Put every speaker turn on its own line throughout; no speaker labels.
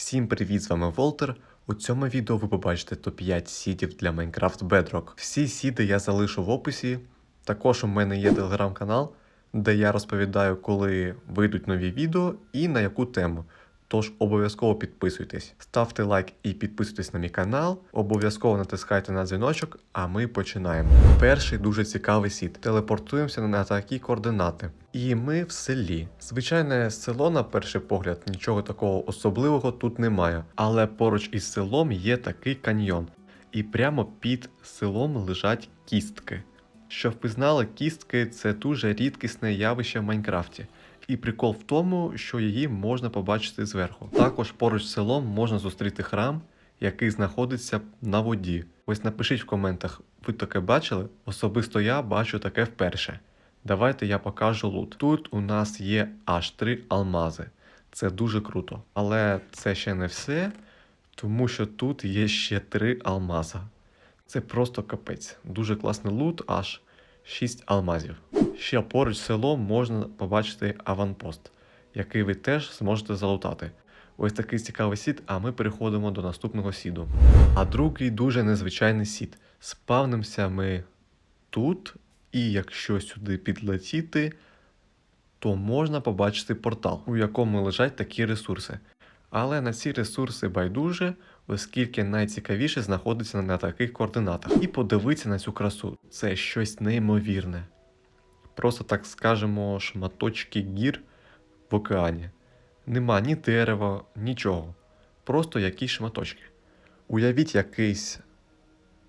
Всім привіт, з вами Волтер. У цьому відео ви побачите топ-5 сідів для Minecraft Bedrock. Всі сіди я залишу в описі. Також у мене є телеграм-канал, де я розповідаю, коли вийдуть нові відео і на яку тему. Тож обов'язково підписуйтесь, ставте лайк і підписуйтесь на мій канал. Обов'язково натискайте на дзвіночок, а ми починаємо. Перший дуже цікавий сіт. Телепортуємося на такі координати. І ми в селі. Звичайне село, на перший погляд, нічого такого особливого тут немає. Але поруч із селом є такий каньйон. І прямо під селом лежать кістки. Щоб ви знали, кістки це дуже рідкісне явище в Майнкрафті. І прикол в тому, що її можна побачити зверху. Також поруч з селом можна зустріти храм, який знаходиться на воді. Ось напишіть в коментах, ви таке бачили? Особисто я бачу таке вперше. Давайте я покажу лут. Тут у нас є аж три алмази. Це дуже круто. Але це ще не все, тому що тут є ще три алмаза. Це просто капець. Дуже класний лут, аж 6 алмазів. Ще поруч з селом можна побачити аванпост, який ви теж зможете залутати. Ось такий цікавий сід, а ми переходимо до наступного сіду. А другий дуже незвичайний сід. Спавнимося ми тут, і якщо сюди підлетіти, то можна побачити портал, у якому лежать такі ресурси. Але на ці ресурси байдуже, оскільки найцікавіше знаходиться на таких координатах. І подивитися на цю красу це щось неймовірне. Просто так скажемо, шматочки гір в океані. Нема ні дерева, нічого. Просто якісь шматочки. Уявіть якийсь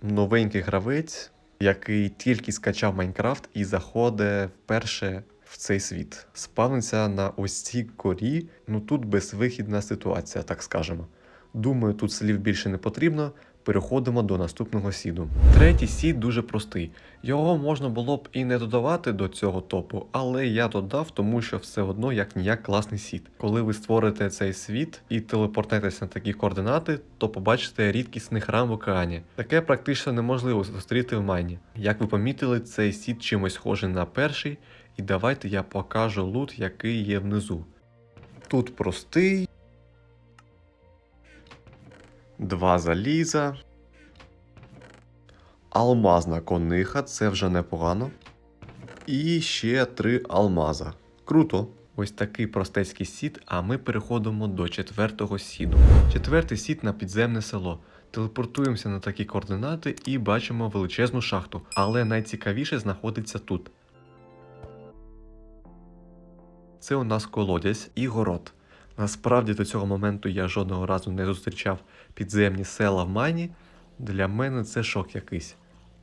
новенький гравець, який тільки скачав Майнкрафт і заходить вперше в цей світ. Спавниться на ось цій корі, ну тут безвихідна ситуація, так скажемо. Думаю, тут слів більше не потрібно. Переходимо до наступного сіду. Третій сід дуже простий. Його можна було б і не додавати до цього топу, але я додав, тому що все одно як ніяк класний сід. Коли ви створите цей світ і телепортнетеся на такі координати, то побачите рідкісний храм в океані. Таке практично неможливо зустріти в майні. Як ви помітили, цей сід чимось схожий на перший, і давайте я покажу лут, який є внизу. Тут простий. Два заліза. Алмазна кониха, це вже непогано. І ще три алмаза. Круто. Ось такий простецький сід, а ми переходимо до четвертого сіду. Четвертий сід на підземне село. Телепортуємося на такі координати і бачимо величезну шахту, але найцікавіше знаходиться тут. Це у нас колодязь і город. Насправді до цього моменту я жодного разу не зустрічав підземні села в Майні. Для мене це шок якийсь.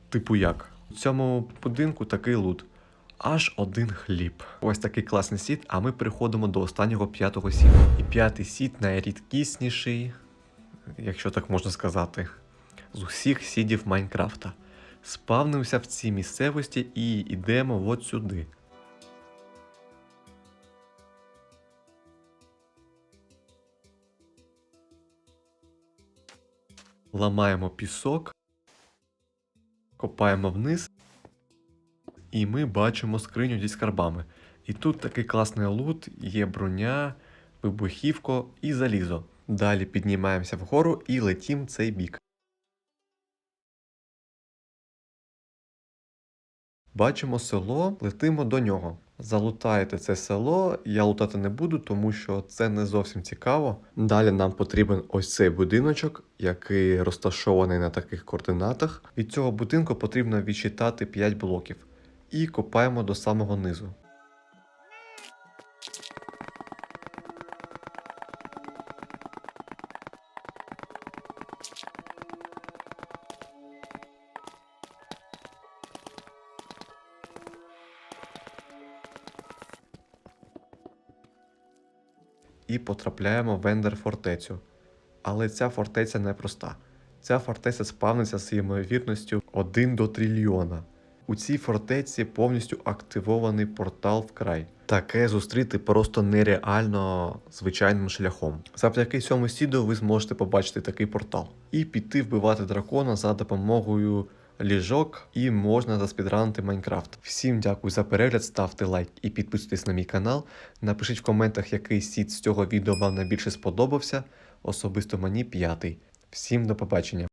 Типу як? У цьому будинку такий лут. Аж один хліб. Ось такий класний сіт, а ми переходимо до останнього п'ятого сіду. І п'ятий сіт найрідкісніший, якщо так можна сказати, з усіх сідів Майнкрафта. Спавнимося в цій місцевості і йдемо от сюди. Ламаємо пісок, копаємо вниз, і ми бачимо скриню зі скарбами. І тут такий класний лут, є броня, вибухівко і залізо. Далі піднімаємося вгору і летім цей бік. Бачимо село, летимо до нього. Залутаєте це село, я лутати не буду, тому що це не зовсім цікаво. Далі нам потрібен ось цей будиночок, який розташований на таких координатах. Від цього будинку потрібно відчитати 5 блоків. І копаємо до самого низу. І потрапляємо в Ендер фортецю. Але ця фортеця непроста. Ця фортеця спавниться з ймовірністю 1 до трильйона. У цій фортеці повністю активований портал в край. Таке зустріти просто нереально звичайним шляхом. Завдяки цьому сіду ви зможете побачити такий портал і піти вбивати дракона за допомогою ліжок, і можна заспідранити Майнкрафт. Всім дякую за перегляд, ставте лайк і підписуйтесь на мій канал. Напишіть в коментах, який сіт з цього відео вам найбільше сподобався. особисто мені п'ятий. Всім до побачення.